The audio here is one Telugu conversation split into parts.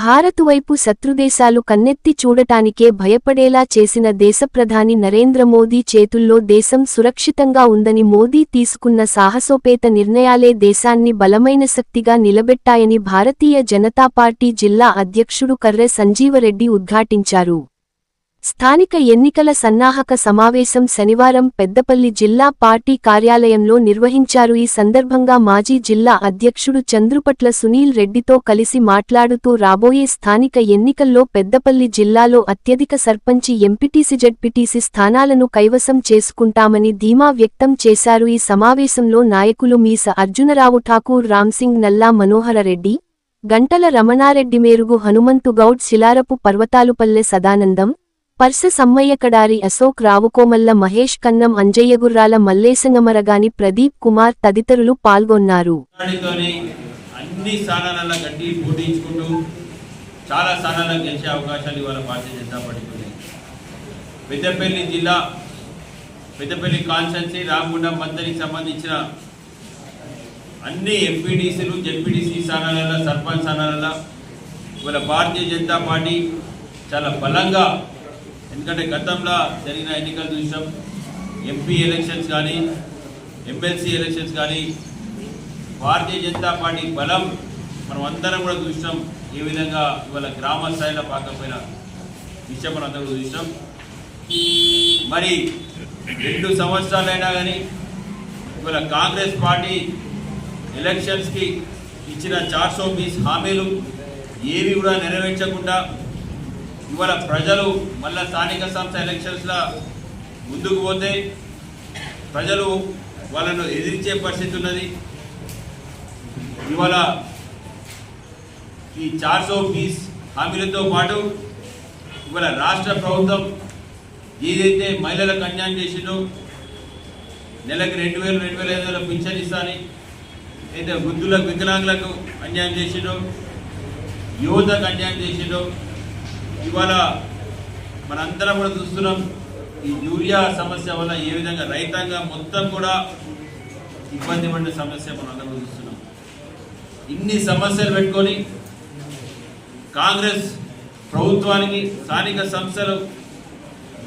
భారత్ వైపు శత్రుదేశాలు కన్నెత్తి చూడటానికే భయపడేలా చేసిన దేశ ప్రధాని నరేంద్ర మోదీ చేతుల్లో దేశం సురక్షితంగా ఉందని మోదీ తీసుకున్న సాహసోపేత నిర్ణయాలే దేశాన్ని బలమైన శక్తిగా నిలబెట్టాయని భారతీయ జనతా పార్టీ జిల్లా అధ్యక్షుడు కర్రె సంజీవరెడ్డి ఉద్ఘాటించారు. స్థానిక ఎన్నికల సన్నాహక సమావేశం శనివారం పెద్దపల్లి జిల్లా పార్టీ కార్యాలయంలో నిర్వహించారు. ఈ సందర్భంగా మాజీ జిల్లా అధ్యక్షుడు చంద్రుపట్ల సునీల్ రెడ్డితో కలిసి మాట్లాడుతూ రాబోయే స్థానిక ఎన్నికల్లో పెద్దపల్లి జిల్లాలో అత్యధిక సర్పంచి ఎంపీటీసీ జడ్పీటీసీ స్థానాలను కైవసం చేసుకుంటామని ధీమా వ్యక్తం చేశారు. ఈ సమావేశంలో నాయకులు మీస అర్జునరావు ఠాకూర్ రామ్సింగ్ నల్లా మనోహరరెడ్డి గంటల రమణారెడ్డి మేరుగు హనుమంతు గౌడ్ శిలారపు పర్వతాలుపల్లె సదానందం పర్స సమ్మయ్యకడారి అశోక్ రావుకోమల్ల మహేష్ కన్నం అంజయ్యగుర్రాల మల్లేసంగమరగాని ప్రదీప్ కుమార్ తదితరులు పాల్గొన్నారు. అన్ని స్థానాలలో గట్టి పోటీంచుకుంటూ చాలా స్థానాల్లో గెలిచే అవకాశాలు ఇవాళ భారతీయ జనతా పార్టీకి ఉన్నాయి. పెద్దపల్లి జిల్లా పెద్దపల్లి కాన్స్టెన్సీ రామగుండం మంతరికి సంబంధించిన అన్ని ఎంపీడీసీలు జెడ్పీడీసీ స్థానాలలో సర్పంచ్ స్థానాలలో ఇవాళ భారతీయ జనతా పార్టీ చాలా బలంగా ఎందుకంటే గతంలో జరిగిన ఎన్నికలు చూసాం ఎంపీ ఎలక్షన్స్ కానీ ఎమ్మెల్సీ ఎలక్షన్స్ కానీ భారతీయ జనతా పార్టీ బలం మనం అందరం కూడా చూసాం ఏ విధంగా ఇవాళ గ్రామ స్థాయిలో పాకపోయిన విషయం మనం అందరం చూసాం మరి రెండు సంవత్సరాలైనా కానీ ఇవాళ కాంగ్రెస్ పార్టీ ఎలక్షన్స్కి ఇచ్చిన చార్ సో బీస్ హామీలు ఏవి కూడా నెరవేర్చకుండా ఇవాళ ప్రజలు మళ్ళా స్థానిక సంస్థ ఎలక్షన్స్లో ముందుకు పోతే ప్రజలు వాళ్ళను ఎదిరించే పరిస్థితి ఉన్నది. ఇవాళ ఈ చార్ సో హామీలతో పాటు ఇవాళ రాష్ట్ర ప్రభుత్వం ఏదైతే మహిళలకు అన్యాయం చేసిందో నెలకు రెండు వేలు రెండు వేల ఐదు వేల పింఛన్ ఇస్తాని అయితే వృద్ధులకు వికలాంగులకు అన్యాయం చేసిండో యువతకు అన్యాయం చేసిండో ఇవాళ మనందరం కూడా చూస్తున్నాం ఈ యూరియా సమస్య వల్ల ఏ విధంగా రైతాంగం మొత్తం కూడా ఇబ్బంది పడిన సమస్య మనం అందరం చూస్తున్నాం. ఇన్ని సమస్యలు పెట్టుకొని కాంగ్రెస్ ప్రభుత్వానికి స్థానిక సంస్థలు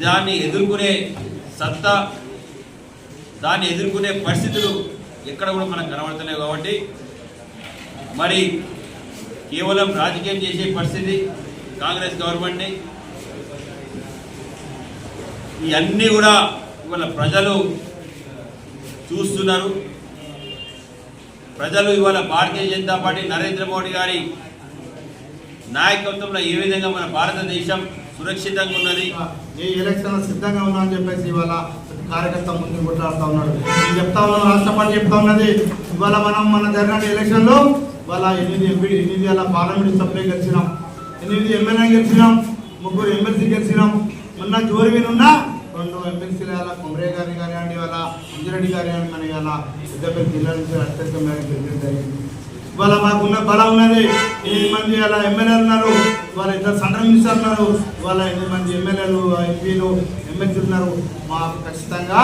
దాన్ని ఎదుర్కొనే సత్తా దాన్ని ఎదుర్కొనే పరిస్థితులు ఎక్కడ కూడా మనకు కనబడుతున్నాయి కాబట్టి మరి కేవలం రాజకీయం చేసే పరిస్థితి కాంగ్రెస్ గవర్నమెంట్ని. ఇవన్నీ కూడా ఇవాళ ప్రజలు చూస్తున్నారు. ప్రజలు ఇవాళ భారతీయ జనతా పార్టీ నరేంద్ర మోడీ గారి నాయకత్వంలో ఏ విధంగా మన భారతదేశం సురక్షితంగా ఉన్నది? ఏ ఎలక్షన్ సిద్ధంగా ఉన్నా అని చెప్పేసి ఇవాళ కార్యకర్త ముందు కొట్లాడుతూ ఉన్నాడు. నేను చెప్తా ఉన్నాను రాష్ట్ర పార్టీ చెప్తా ఉన్నది. ఇవాళ మనం మన జరిగిన ఎలక్షన్లో ఇవాళ ఎనిమిది ఎంపీ ఎనిమిది అలా పార్లమెంట్ సభ్యులు గెలిచినాం. ఎనిమిది ఎమ్మెల్యే గెలిచినాం ముగ్గురు ఎమ్మెల్సీ గెలిచినాం. మొన్న జోరువి ఉన్న రెండు ఎమ్మెల్సీలు అలా కుమరే గారిని కానివ్వండి ఇవాళ అంజిరెడ్డి గారి మన ఇవాళ పెద్దపల్లి జిల్లా నుంచి అత్యధిక మేరకు గెలిచడం జరిగింది. ఇవాళ మాకున్న బలం ఉన్నది ఎనిమిది మంది అలా ఎమ్మెల్యేలు ఉన్నారు ఇవాళ ఇద్దరు సెంట్రల్ మినిస్టర్ ఉన్నారు ఇవాళ ఎనిమిది మంది ఎమ్మెల్యేలు ఎంపీలు ఎమ్మెల్సీ ఉన్నారు. మాకు ఖచ్చితంగా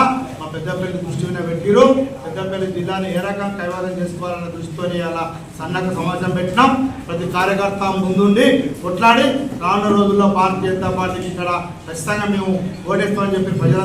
పెద్దపల్లి దృష్టి పెట్టిరు. పెద్దపల్లి జిల్లాని ఏ రకంగా కైవారం చేసుకోవాలన్న దృష్టితో అలా సన్నక సమాచారం పెట్టినాం. ప్రతి కార్యకర్త ముందుండి కొట్లాడి రానున్న రోజుల్లో భారతీయ జనతా పార్టీకి ఇక్కడ ఖచ్చితంగా మేము ఓటేస్తామని చెప్పి ప్రజల